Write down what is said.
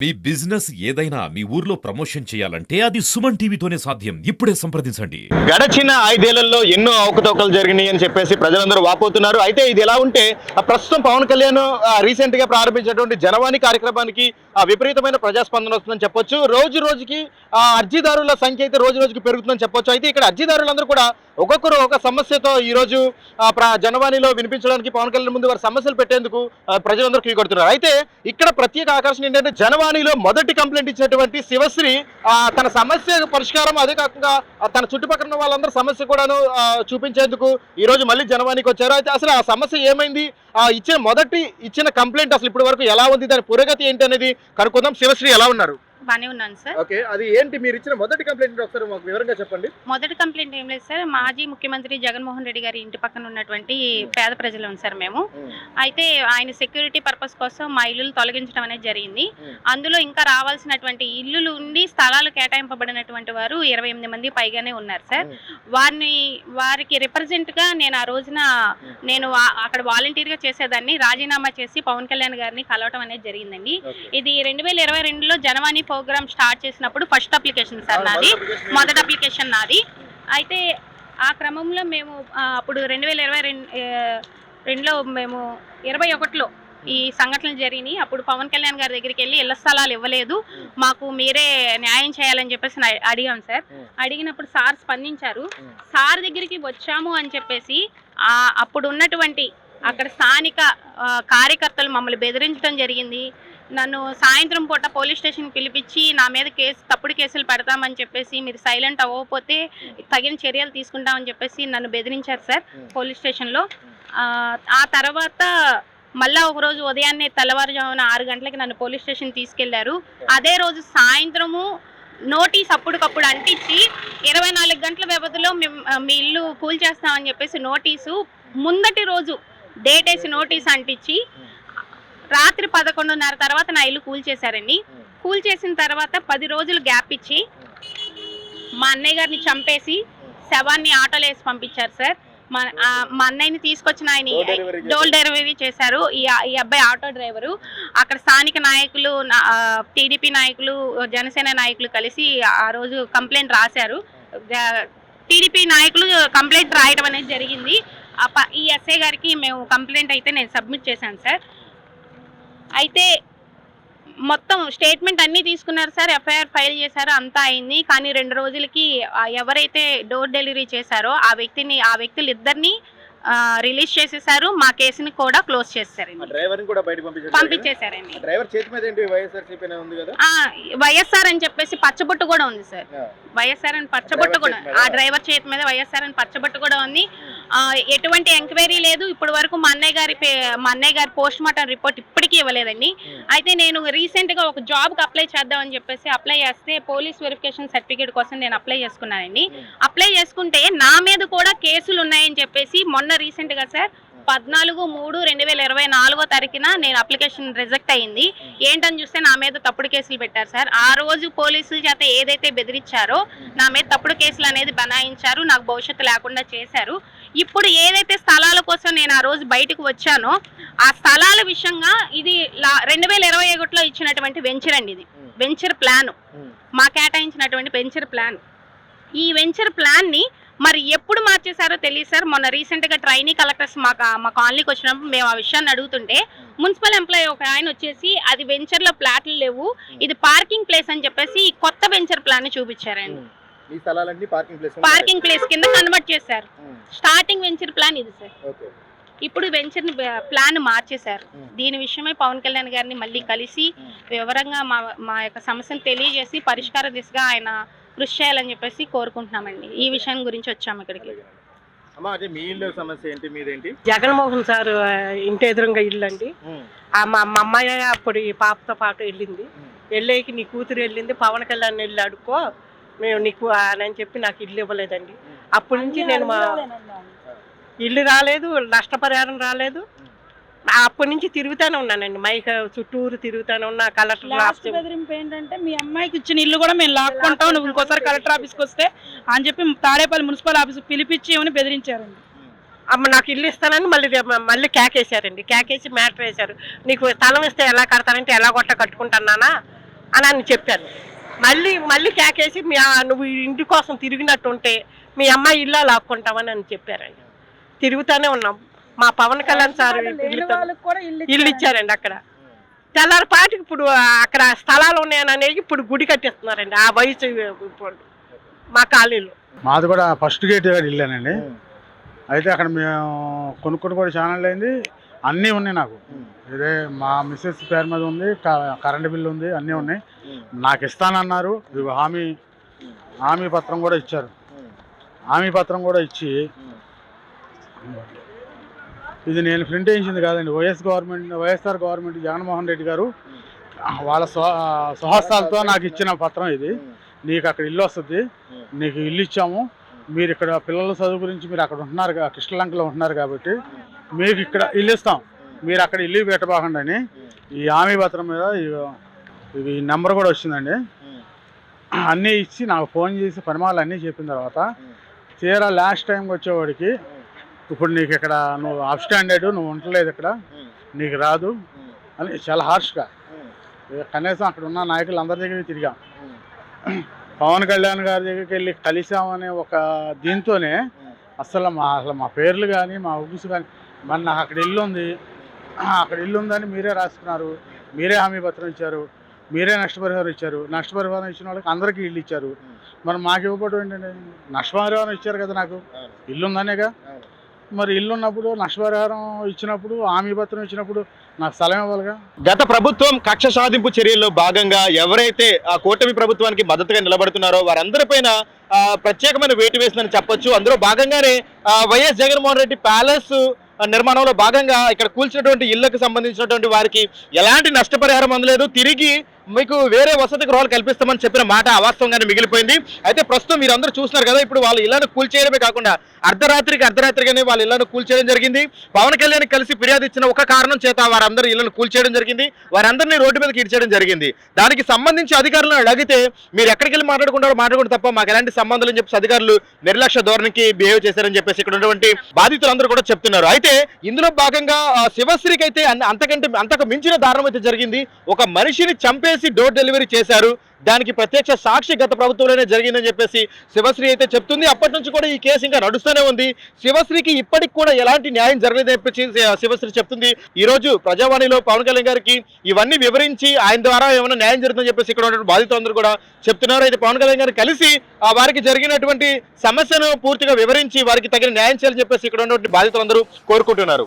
మీ business ఏదైనా మీ ఊర్లో promotion చేయాలంటే అది సుమన్ టీవీతోనే సాధ్యం. ఇప్పుడే సంప్రదించండి. గడచిన ఐదేళ్ళలో ఎన్నో అవకతవకలు జరిగినాయి అని చెప్పేసి ప్రజలందరూ వాపోతున్నారు. అయితే ఇది ఎలా ఉంటే ప్రస్తుతం పవన్ కళ్యాణ్ రీసెంట్గా ప్రారంభించినటువంటి జనవాణి కార్యక్రమానికి ఆ, విపరీతమైన ప్రజాస్పందన వస్తుందని చెప్పొచ్చు. రోజు రోజుకి ఆ అర్జీదారుల సంఖ్య అయితే రోజు రోజుకి పెరుగుతుందని చెప్పొచ్చు. అయితే ఇక్కడ అర్జీదారులందరూ కూడా ఒక్కొక్కరు ఒక సమస్యతో ఈ రోజు జనవాణిలో వినిపించడానికి పవన్ కళ్యాణ్ ముందు వారి సమస్యలు పెట్టేందుకు ప్రజలందరూ కీ కొడుతున్నారు. అయితే ఇక్కడ ప్రత్యేక ఆకర్షణ ఏంటంటే జనవాణిలో మొదటి కంప్లైంట్ ఇచ్చినటువంటి శివశ్రీ ఆ, తన సమస్య పరిష్కారం అదే కాకుండా తన చుట్టుపక్కల ఉన్న వాళ్ళందరూ సమస్య కూడాను చూపించేందుకు ఈ రోజు మళ్ళీ జనవానికి వచ్చారు. అయితే అసలు ఆ సమస్య ఏమైంది? ఆ ఇచ్చిన మొదటి ఇచ్చిన కంప్లైంట్ అసలు ఇప్పటి వరకు ఎలా ఉంది? దాని పురోగతి ఏంటి అనేది కనుక్కుందాం. శివశ్రీ ఎలా ఉన్నారు? బానే ఉన్నాను సార్. ఓకే అది ఏంటి? మీరు ఇచ్చిన మొదటి కంప్లైంట్ ఒకసారి మాకు వివరంగా చెప్పండి. మొదటి కంప్లైంట్ ఏం లేదు సార్. మాజీ ముఖ్యమంత్రి జగన్మోహన్ రెడ్డి గారి ఇంటి పక్కన ఉన్నటువంటి పేద ప్రజలు సార్ మేము. అయితే ఆయన సెక్యూరిటీ పర్పస్ కోసం మా ఇల్లులు తొలగించడం అనేది జరిగింది. అందులో ఇంకా రావాల్సినటువంటి ఇల్లులు ఉండి స్థలాలు కేటాయింపబడినటువంటి వారు ఇరవై ఎనిమిది మంది పైగానే ఉన్నారు సార్. వారిని వారికి రిప్రజెంట్గా నేను ఆ రోజున నేను అక్కడ వాలంటీర్గా చేసేదాన్ని. రాజీనామా చేసి పవన్ కళ్యాణ్ గారిని కలవటం అనేది జరిగిందండి. ఇది రెండు వేల ఇరవై రెండులో జనవాణి ప్రోగ్రామ్ స్టార్ట్ చేసినప్పుడు ఫస్ట్ అప్లికేషన్ సార్ నాది. మొదటి అప్లికేషన్ నాది. అయితే ఆ క్రమంలో మేము అప్పుడు రెండు వేల ఇరవై రెండు రెండులో మేము ఇరవై ఒకటిలో ఈ సంఘటనలు జరిగినాయి. అప్పుడు పవన్ కళ్యాణ్ గారి దగ్గరికి వెళ్ళి ఇళ్ళ స్థలాలు ఇవ్వలేదు. మాకు మీరే న్యాయం చేయాలని చెప్పేసి అడిగాం సార్. అడిగినప్పుడు సార్ స్పందించారు. సార్ దగ్గరికి వచ్చాము అని చెప్పేసి ఆ అప్పుడు ఉన్నటువంటి అక్కడ స్థానిక కార్యకర్తలు మమ్మల్ని బెదిరించడం జరిగింది. నన్ను సాయంత్రం పూట పోలీస్ స్టేషన్ పిలిపించి నా మీద కేసు తప్పుడు కేసులు పెడతామని చెప్పేసి మీరు సైలెంట్ అవ్వకపోతే తగిన చర్యలు తీసుకుంటామని చెప్పేసి నన్ను బెదిరించారు సార్. పోలీస్ స్టేషన్లో. ఆ, తర్వాత మళ్ళా ఒక రోజు ఉదయాన్నే తెల్లవారుజామున ఆరు గంటలకి నన్ను పోలీస్ స్టేషన్ తీసుకెళ్ళారు. అదే రోజు సాయంత్రము నోటీస్ అప్పటికప్పుడు అంటించి ఇరవై నాలుగు గంటల వ్యవధిలో మీ ఇల్లు కూల్ చేస్తామని చెప్పేసి నోటీసు ముందటి రోజు డేట్ వేసి నోటీస్ అంటించి రాత్రి పదకొండున్నర తర్వాత నా ఇల్లు కూల్ చేశారండి. కూల్ చేసిన తర్వాత పది రోజులు గ్యాప్ ఇచ్చి మా అన్నయ్య గారిని చంపేసి శవాన్ని ఆటోలో వేసి పంపించారు సార్. మా మా అన్నయ్యని తీసుకొచ్చిన ఆయన డోల్ డెలివరీ చేశారు. ఈ ఈ అబ్బాయి ఆటో డ్రైవరు. అక్కడ స్థానిక నాయకులు టీడీపీ నాయకులు జనసేన నాయకులు కలిసి ఆ రోజు కంప్లైంట్ రాశారు. టీడీపీ నాయకులు కంప్లైంట్ రాయడం అనేది జరిగింది. ఈ ఎస్ఐ గారికి మేము కంప్లైంట్ అయితే నేను సబ్మిట్ చేశాను సార్. అయితే మొత్తం స్టేట్మెంట్ అన్నీ తీసుకున్నారు సార్ ఎఫ్ఐఆర్ ఫైల్ చేశారు అంతా అయింది. కానీ రెండు రోజులకి ఎవరైతే డోర్ డెలివరీ చేశారో ఆ వ్యక్తిని ఆ వ్యక్తులు ఇద్దరిని రిలీజ్ చేసేసారు మా కేసుని కూడా క్లోజ్ చేశారండి డ్రైవర్ కూడా బయట పంపించారు పంపించేశారండి. డ్రైవర్ చేతి మీద ఏంటి? వైఎస్ఆర్సీపీ ఉంది కదా? ఆ, వైఎస్ఆర్ అని చెప్పేసి పచ్చబొట్టు కూడా ఉంది సార్. వైఎస్ఆర్ అని పచ్చబొట్టు కూడా? ఆ డ్రైవర్ చేతి మీద వైఎస్ఆర్ అని పచ్చబొట్టు కూడా ఉంది. ఎటువంటి ఎంక్వైరీ లేదు. ఇప్పటి వరకు మా అన్నయ్య గారి మా అన్నయ్య గారి పోస్ట్ మార్టం రిపోర్ట్ ఇప్పటికీ ఇవ్వలేదండి. అయితే నేను రీసెంట్గా ఒక జాబ్కి అప్లై చేద్దామని చెప్పేసి అప్లై చేస్తే పోలీస్ వెరిఫికేషన్ సర్టిఫికేట్ కోసం నేను అప్లై చేసుకున్నానండి. అప్లై చేసుకుంటే నా మీద కూడా కేసులు ఉన్నాయని చెప్పేసి మొన్న రీసెంట్గా సార్ పద్నాలుగు మూడు రెండు వేల ఇరవై నాలుగో తారీఖున నేను అప్లికేషన్ రిజెక్ట్ అయింది. ఏంటని చూస్తే నా మీద తప్పుడు కేసులు పెట్టారు సార్. ఆ రోజు పోలీసుల చేత ఏదైతే బెదిరించారో నా మీద తప్పుడు కేసులు అనేది బనాయించారు. నాకు భవిష్యత్తు లేకుండా చేశారు. ఇప్పుడు ఏదైతే స్థలాల కోసం నేను ఆ రోజు బయటకు వచ్చానో ఆ స్థలాల విషయంగా ఇది రెండు వేల ఇరవై ఒకటిలో ఇచ్చినటువంటి వెంచర్ అండి ఇది. వెంచర్ ప్లాన్ మా కేటాయించినటువంటి వెంచర్ ప్లాన్ ఈ వెంచర్ ప్లాన్ని మరి ఎప్పుడు మార్చేశారో తెలియదు సార్. మొన్న రీసెంట్గా ట్రైనీ కలెక్టర్స్ మా మా కాలనీకి వచ్చినప్పుడు మేము ఆ విషయాన్ని అడుగుతుంటే మున్సిపల్ ఎంప్లాయీ ఒక ఆయన వచ్చేసి అది వెంచర్లో ప్లాట్లు లేవు. ఇది పార్కింగ్ ప్లేస్ అని చెప్పేసి కొత్త వెంచర్ ప్లాన్ చూపించారండి. ఈ స్థలాలన్నీ పార్కింగ్ ప్లేస్ పార్కింగ్ ప్లేస్ కింద కన్వర్ట్ చేశారు. స్టార్టింగ్ వెంచర్ ప్లాన్ ఇది సార్. ఓకే. ఇప్పుడు వెంచర్ ప్లాన్ మార్చేశారు. దీని విషయమై పవన్ కళ్యాణ్ గారిని మళ్ళీ కలిసి వివరంగా మా మా యొక్క సమస్యను తెలియజేసి పరిష్కార దిశగా ఆయన కృషి చేయాలని చెప్పేసి కోరుకుంటున్నామండి. ఈ విషయం గురించి వచ్చాము ఇక్కడికి. అమ్మా అదే మీ ఇల్లు సమస్య ఏంటి? మీదేంటి? జగన్మోహన్ సార్ ఇంటి ఎదురుగా ఇల్లు అండి. ఆ మా మా అమ్మాయి అప్పుడు ఈ పాపతో పాటు వెళ్ళింది. వెళ్ళేకి నీ కూతురు వెళ్ళింది. పవన్ కళ్యాణ్ వెళ్ళి అడుక్కో. మేము నీకు అని చెప్పి నాకు ఇల్లు ఇవ్వలేదండి. అప్పటి నుంచి నేను మా ఇల్లు రాలేదు నష్టపరిహారం రాలేదు. అప్పటి నుంచి తిరుగుతానే ఉన్నానండి. మైక్ చుట్టూరు తిరుగుతానే ఉన్నా కలెక్టర్ ఆఫీస్ బెదిరింపు ఏంటంటే మీ అమ్మాయికి ఇచ్చిన ఇల్లు కూడా మేము లాక్కుంటాం నువ్వు ఇంకోసారి కలెక్టర్ ఆఫీస్కి వస్తే అని చెప్పి తాడేపల్లి మున్సిపల్ ఆఫీస్ పిలిపించి ఏమని బెదిరించారండి? అమ్మ నాకు ఇల్లు ఇస్తానని మళ్ళీ మళ్ళీ కేకేశారండి. కేకేసి మ్యాటర్ వేశారు. నీకు స్థలం ఇస్తే ఎలా కడతానంటే ఎలా కొట్ట కట్టుకుంటున్నానా అని అని చెప్పారు. మళ్ళీ మళ్ళీ కేకేసి మీ ఆ- నువ్వు ఇంటి కోసం తిరిగినట్టు ఉంటే మీ అమ్మాయి ఇల్లు లాక్కుంటామని అని చెప్పారండి. తిరుగుతూనే ఉన్నాం. మా పవన్ కళ్యాణ్ సార్ ఇల్లు ఇచ్చారండి. అక్కడ. తెల్లారిపాటికి ఇప్పుడు అక్కడ స్థలాలు ఉన్నాయని అనేది ఇప్పుడు గుడి కట్టిస్తున్నారండి. ఆ వయసు ఇప్పుడు మా కాలనీలో. మాది కూడా ఫస్ట్ గేట్ దగ్గర ఇల్లేనండి. అయితే అక్కడ మేము కొనుక్కొని కూడా ఛానల్ అయింది. అన్నీ ఉన్నాయి నాకు. ఇదే మా మిస్సెస్ పేరు మీద ఉంది క- కరెంటు బిల్లు ఉంది అన్నీ ఉన్నాయి. నాకు ఇస్తానన్నారు ఇదిగో హామీ హామీ పత్రం కూడా ఇచ్చారు. హామీ పత్రం కూడా ఇచ్చి ఇది నేను ప్రింట్ వేయించింది కాదండి YS government YSR government Jaganmohan Reddy గారు వాళ్ళ స్వ స్వహస్తాలతో నాకు ఇచ్చిన పత్రం ఇది. నీకు అక్కడ ఇల్లు వస్తుంది నీకు ఇల్లు ఇచ్చాము. మీరు ఇక్కడ పిల్లల చదువు గురించి మీరు అక్కడ ఉంటున్నారు కృష్ణలంకలో ఉంటున్నారు కాబట్టి మీకు ఇక్కడ ఇల్లు ఇస్తాం మీరు అక్కడ ఇల్లు పెట్టబాకండి అని. ఈ హామీ పత్రం మీద ఇది నెంబర్ కూడా వచ్చిందండి. అన్నీ ఇచ్చి నాకు ఫోన్ చేసి పరిమాణాలు అన్నీ చెప్పిన తర్వాత తీరా లాస్ట్ టైంకి వచ్చేవాడికి ఇప్పుడు నీకు ఇక్కడ నువ్వు అప్ స్టాండర్డ్ నువ్వు ఉండలేదు ఇక్కడ నీకు రాదు అని చాలా హార్ష్గా కనీసం అక్కడ ఉన్న నాయకులు అందరి దగ్గర తిరిగాం. పవన్ కళ్యాణ్ గారి దగ్గరికి వెళ్ళి కలిసామనే ఒక దీంతోనే అసలు మా అసలు మా పేర్లు కానీ మా ఉగుసు కానీ మరి నాకు అక్కడ ఇల్లు ఉంది. అక్కడ ఇల్లు ఉందని మీరే రాసుకున్నారు. మీరే హామీ పత్రం ఇచ్చారు. మీరే నష్టపరిహారం ఇచ్చారు. నష్టపరిహారం ఇచ్చిన వాళ్ళకి అందరికీ ఇల్లు ఇచ్చారు. మరి మాకు ఇవ్వకపోవడం ఏంటండి నష్టపరిహారం ఇచ్చారు కదా నాకు. ఇల్లు ఉందనేగా. మరి ఇల్లు ఉన్నప్పుడు నష్టపరిహారం ఇచ్చినప్పుడు హామీ పత్రం ఇచ్చినప్పుడు నాకు స్థలం ఇవ్వాలిగా. గత ప్రభుత్వం కక్ష సాధింపు చర్యల్లో భాగంగా ఎవరైతే ఆ కూటమి ప్రభుత్వానికి మద్దతుగా నిలబడుతున్నారో వారందరిపైన ప్రత్యేకమైన వేటు వేసిందని చెప్పొచ్చు. అందులో భాగంగానే వైఎస్ జగన్మోహన్ రెడ్డి ప్యాలెస్ నిర్మాణంలో భాగంగా ఇక్కడ కూల్చినటువంటి ఇళ్ళకు సంబంధించినటువంటి వారికి ఎలాంటి నష్టపరిహారం అందలేదు. తిరిగి మీకు వేరే వసతి గృహాలు కల్పిస్తామని చెప్పిన మాట అవాస్తవంగానే మిగిలిపోయింది. అయితే ప్రస్తుతం మీరు అందరూ చూస్తున్నారు కదా ఇప్పుడు వాళ్ళ ఇళ్ళను కూల్చేయడమే కాకుండా అర్ధరాత్రికి అర్ధరాత్రిగానే వాళ్ళ ఇళ్ళను కూల్చేయడం జరిగింది. పవన్ కళ్యాణ్ కలిసి ఫిర్యాదు ఇచ్చిన ఒక కారణం చేత వారందరూ ఇళ్ళను కూల్చేయడం జరిగింది. వారందరినీ రోడ్డు మీదకి ఇడ్చేయడం జరిగింది. దానికి సంబంధించి అధికారులను అడిగితే మీరు ఎక్కడికి వెళ్ళి మాట్లాడుకుంటారో మాట్లాడుకుంటే తప్ప మాకు ఎలాంటి సంబంధం చెప్పి చెప్పేసి అధికారులు నిర్లక్ష్య ధోరణికి బిహేవ్ చేశారని చెప్పేసి ఇక్కడ ఉన్నటువంటి బాధితులందరూ కూడా చెప్తున్నారు. అయితే ఇందులో భాగంగా శివశ్రీకి అయితే అంతకంటే అంతకు మించిన దారుణం అయితే జరిగింది. ఒక మనిషిని చంపేసి డోర్ డెలివరీ చేశారు. దానికి ప్రత్యక్ష సాక్షి గత ప్రభుత్వంలోనే జరిగిందని చెప్పేసి శివశ్రీ అయితే చెప్తుంది. అప్పటి నుంచి కూడా ఈ కేసు ఇంకా నడుస్తూనే ఉంది. శివశ్రీకి ఇప్పటికి కూడా ఎలాంటి న్యాయం జరగలేదని శివశ్రీ చెప్తుంది. ఈ రోజు ప్రజావాణిలో పవన్ కళ్యాణ్ గారికి ఇవన్నీ వివరించి ఆయన ద్వారా ఏమైనా న్యాయం జరుగుతుందని చెప్పేసి ఇక్కడ ఉన్న బాధితులందరూ కూడా చెప్తున్నారు. అయితే పవన్ కళ్యాణ్ గారు కలిసి వారికి జరిగినటువంటి సమస్యను పూర్తిగా వివరించి వారికి తగిన న్యాయం చేయాలని చెప్పేసి ఇక్కడ ఉన్నటువంటి బాధితులందరూ కోరుకుంటున్నారు.